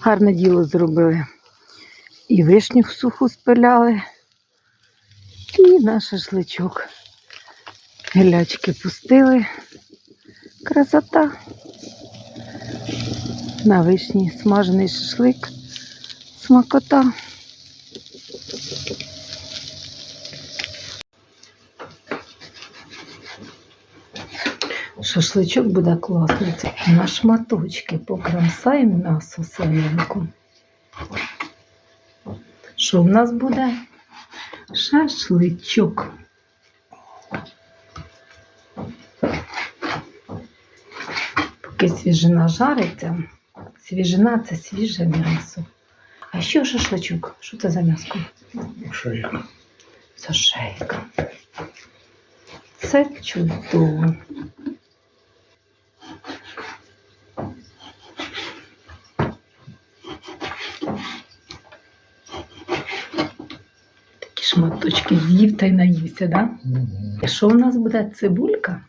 Гарне діло зробили. І вишню суху спиляли, і наш шашличок. Гілячки пустили. Красота. На вишні смажений шашлик. Смакота. Шашличок буде класний. На шматочки покромсаємо м'ясо свининку. Що в нас буде? Шашличок. Поки свіжина жариться, свіжина це свіже м'ясо. А що шашличок? Що це за м'ясо? Шейка. Це шейка. Це чудово. Шматочки з'їв та й наївся. Да? А Що в нас буде цибулька?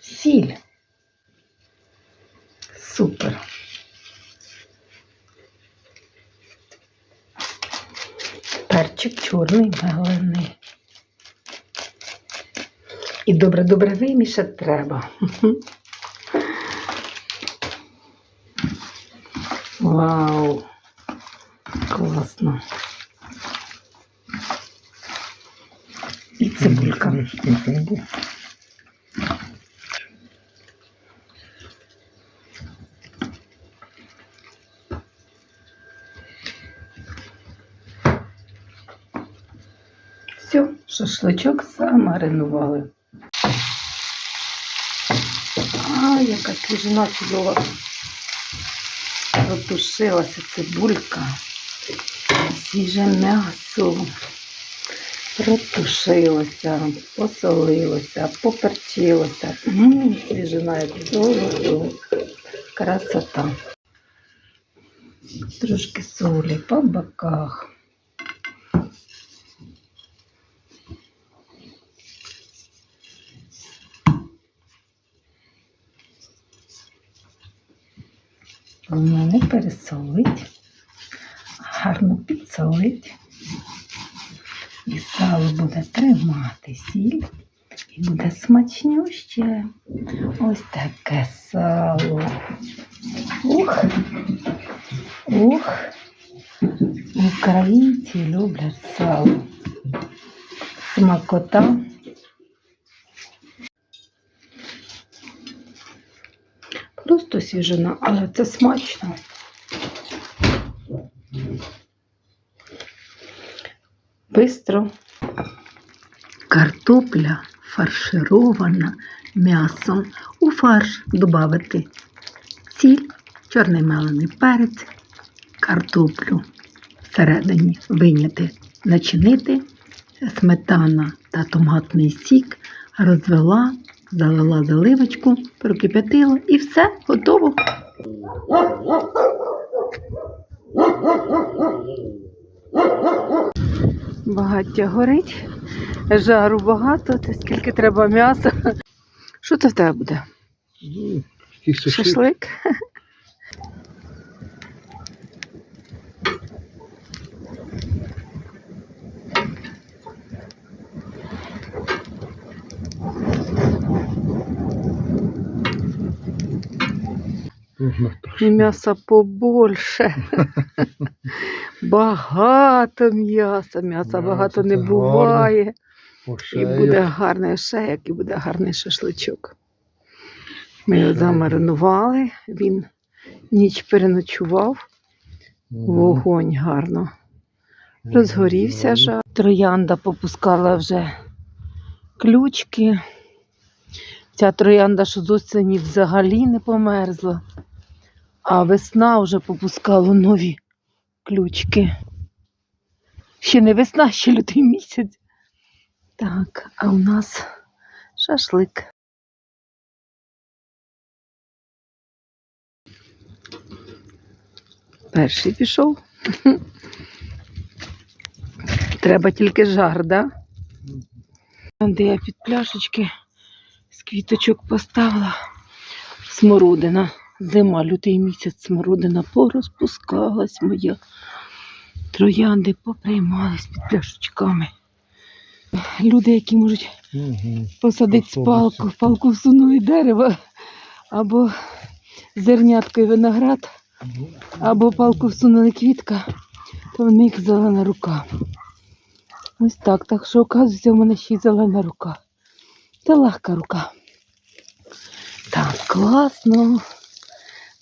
Сіль. Супер. Перчик чорний, мелений. І добре-добре вимішати треба. Вау! Класно. І цибулька. Все, шашличок замаринували. А, яка свіжина чудова. Протушилася цибулька. Свіже м'ясо. Протушилося, посолилося, поперчилося. Свіжина як золото. Красота. Трошки солі по боках. Не пересолить, гарно підсолить. І сало буде тримати сіль і буде смачнюще. Ось таке сало. Ух, ух. Українці люблять сало. Смакота. Просто свіжина, але це смачно. Бистро. Картопля фарширована м'ясом. У фарш додати сіль, чорний мелений перець, картоплю всередині виняти, начинити, сметана та томатний сік, розвела, залила заливочку, прокип'ятила і все готово. Багаття горить, жару багато, то скільки треба м'яса. Що це в тебе буде? Ну, шашлик. І м'яса побольше. Багато м'яса. М'яса багато не буває. І буде гарний шеяк, і буде гарний шашличок. Ми його замаринували, він ніч переночував, вогонь гарно. Розгорівся жар. Троянда попускала вже ключки. Ця троянда, що з осені взагалі не померзла. А весна вже попускала нові ключки. Ще не весна, ще лютий місяць. Так, а у нас шашлик. Перший пішов. Треба тільки жар, да? Де я під пляшечки квіточок поставила. Смородина. Зима, лютий місяць смородина порозпускалась моя. Троянди поприймались під пляшечками. Люди, які можуть Угу. посадити з палку, палку всунули дерева, або зерняткою виноград, або палку всунули квітка, то в них зелена рука. Ось так. Так що, оказується, у мене ще й зелена рука. Та легка рука. Так, класно.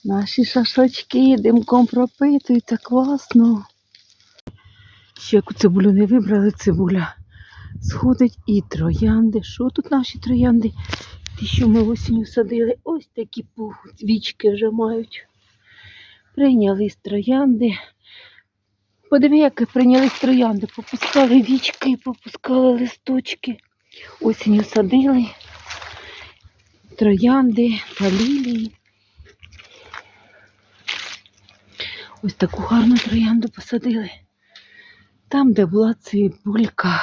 Наші шашлачки димком пропитуються, класно. Ще яку цибулю не вибрали, цибуля сходить і троянди. Що тут наші троянди? Ті, що ми осінню садили, ось такі вічки вже мають. Прийнялись троянди. Подиви, як прийнялись троянди. Попускали вічки, попускали листочки. Осінню садили. Троянди та лілії. Ось таку гарну троянду посадили. Там, де була цибулька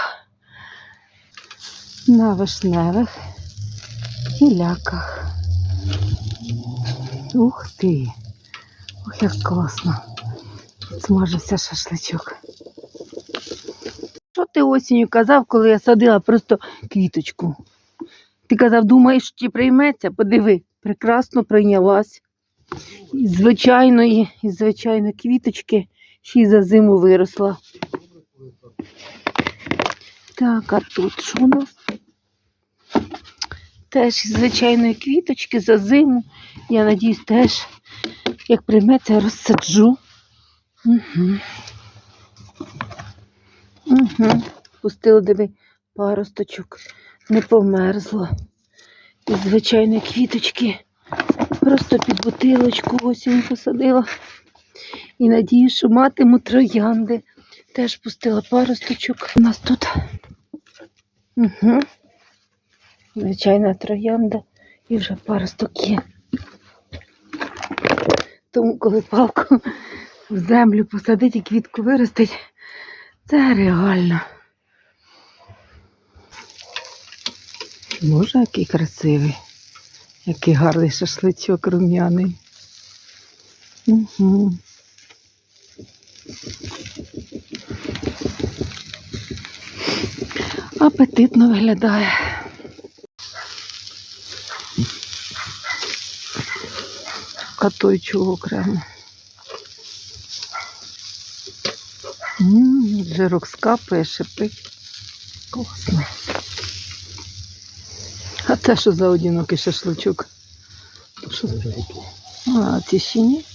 на вишневих гіляках. Ух ти! Ох, як класно. Смажився шашличок. Ти осінню казав, коли я садила просто квіточку? Ти казав, думаєш, чи прийметься? Подиви, прекрасно прийнялась. Із звичайної, із звичайної квіточки ще й за зиму виросла. Так, а тут що у нас? Теж із звичайної квіточки за зиму. Я надіюсь, теж, як прийметься, розсаджу. Угу. Угу. Пустила диви паросточок. Не померзло. Із звичайної квіточки. Просто під бутилочку осінь посадила. І надію, що матиму троянди. Теж пустила паросточок. У нас тут угу. звичайна троянда і вже паросток є. Тому, коли палку в землю посадить і квітку виростить, це реально. Боже, який красивий, який гарний шашличок рум'яний. Угу. Апетитно виглядає. А той чого окремо. М, Жирок скапає, шипить. Класно. А це що за одинокий шашличок? Що? А, ці ще ні?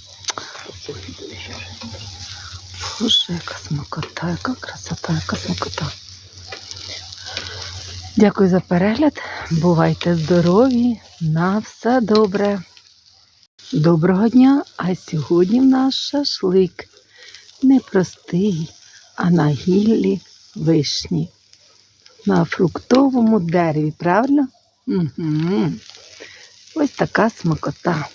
Боже, яка смакота, яка красота, яка смакота. Дякую за перегляд. Бувайте здорові, на все добре. Доброго дня! А сьогодні в нас шашлик не простий, а на гіллі вишні. На фруктовому дереві, правильно? Угу. Ось така смакота.